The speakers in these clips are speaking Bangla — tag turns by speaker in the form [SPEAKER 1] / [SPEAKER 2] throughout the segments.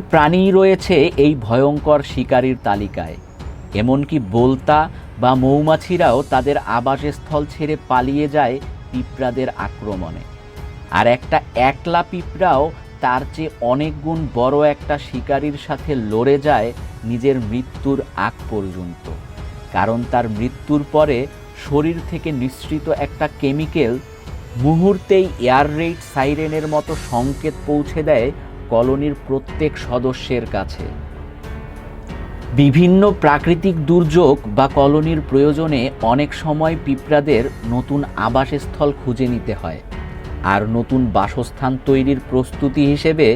[SPEAKER 1] প্রাণী রয়েছে এই ভয়ঙ্কর শিকারীর তালিকায়। এমনকি বোলতা বা মৌমাছিরাও তাদের আবাসস্থল ছেড়ে পালিয়ে যায় পিঁপড়াদের আক্রমণে। আর একটা একলা পিঁপড়াও তার চেয়ে অনেক গুণ বড় একটা শিকারীর সাথে লড়ে যায় নিজের মৃত্যুর আগ পর্যন্ত। কারণ তার মৃত্যুর পরে শরীর থেকে নিঃসৃত একটা কেমিক্যাল মুহূর্তেই এয়ার রেড সাইরেনের মতো সংকেত পৌঁছে দেয় কলোনির প্রত্যেক সদস্যের কাছে। বিভিন্ন প্রাকৃতিক দুর্যোগ বা কলোনির প্রয়োজনে অনেক সময় পিঁপড়াদের নতুন আবাসস্থল খুঁজে নিতে হয়। আর নতুন বাসস্থান তৈরির প্রস্তুতি হিসেবে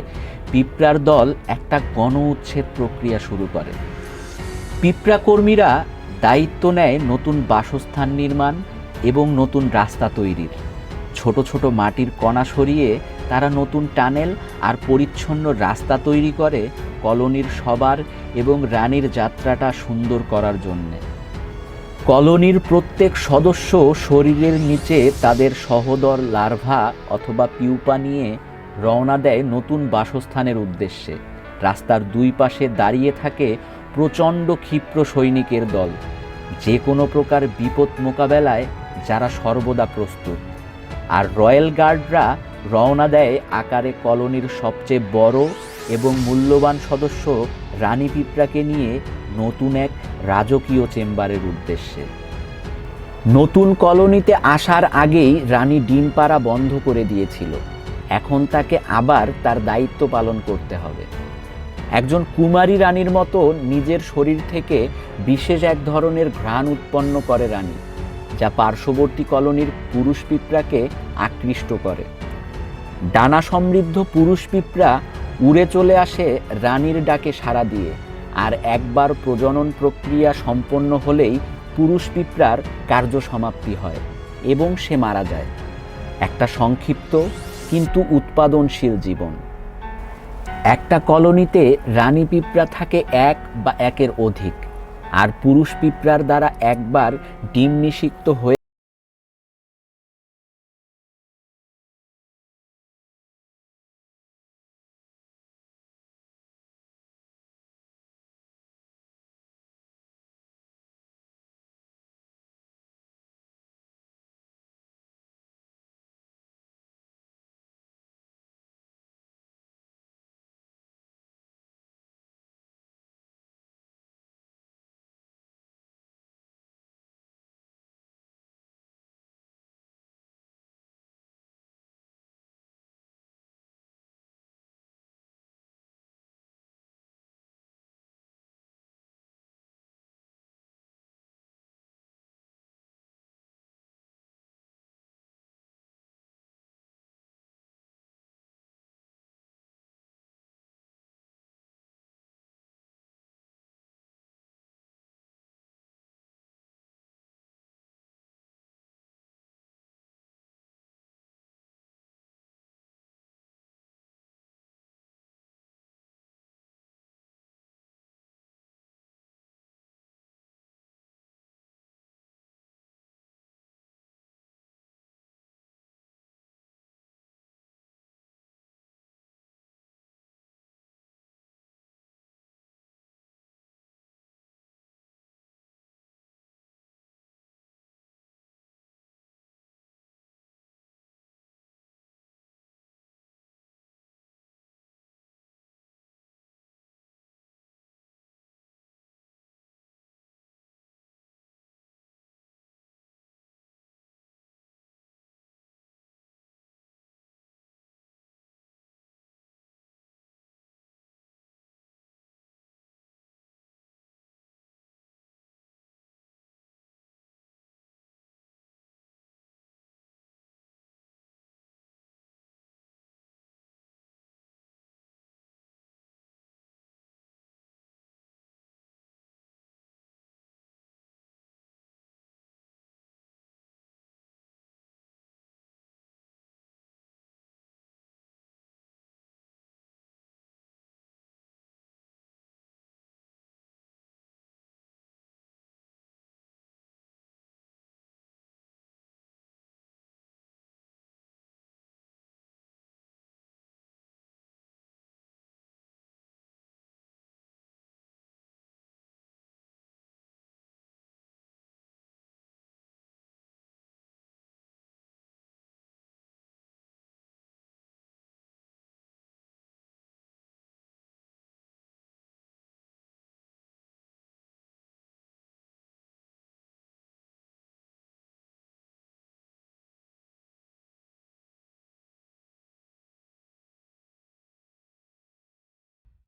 [SPEAKER 1] পিঁপড়ার দল একটা গণ উচ্ছেদ প্রক্রিয়া শুরু করে। পিঁপড়া কর্মীরা দায়িত্ব নেয় নতুন বাসস্থান নির্মাণ এবং নতুন রাস্তা তৈরির। ছোট ছোট মাটির কণা সরিয়ে তারা নতুন টানেল আর পরিচ্ছন্ন রাস্তা তৈরি করে কলোনির সবার এবং রানীর যাত্রাটা সুন্দর করার জন্যে। কলোনির প্রত্যেক সদস্য শরীরের নিচে তাদের সহদর লার্ভা অথবা পিউপা নিয়ে রওনা দেয় নতুন বাসস্থানের উদ্দেশ্যে। রাস্তার দুই পাশে দাঁড়িয়ে থাকে প্রচণ্ড ক্ষিপ্র সৈনিকের দল। যে কোনো প্রকার বিপদ মোকাবেলায় যারা সর্বদা প্রস্তুত। আর রয়্যাল গার্ডরা রওনা দেয় আকারে কলোনির সবচেয়ে বড় এবং মূল্যবান সদস্য রানী পিঁপড়াকে নিয়ে নতুন এক রাজকীয় চেম্বারের উদ্দেশ্যে। নতুন কলোনিতে আসার আগেই রানী ডিম পাড়া বন্ধ করে দিয়েছিল। এখন তাকে আবার তার দায়িত্ব পালন করতে হবে। একজন কুমারী রানীর মতো নিজের শরীর থেকে বিশেষ এক ধরনের ঘ্রাণ উৎপন্ন করে রানী, যা পার্শ্ববর্তী কলোনির পুরুষ পিঁপড়াকে আকৃষ্ট করে। ডানা সমৃদ্ধ পুরুষ পিঁপড়া উড়ে চলে আসে রানীর ডাকে সাড়া দিয়ে। আর একবার প্রজনন প্রক্রিয়া সম্পন্ন হলেই পুরুষ পিঁপড়ার কার্য সমাপ্তি হয় এবং সে মারা যায়। একটা সংক্ষিপ্ত কিন্তু উৎপাদনশীল জীবন। একটা কলোনিতে রানী পিঁপড়া থাকে এক বা একের অধিক, আর পুরুষ পিঁপড়ার দ্বারা একবার ডিম নিষিক্ত হয়ে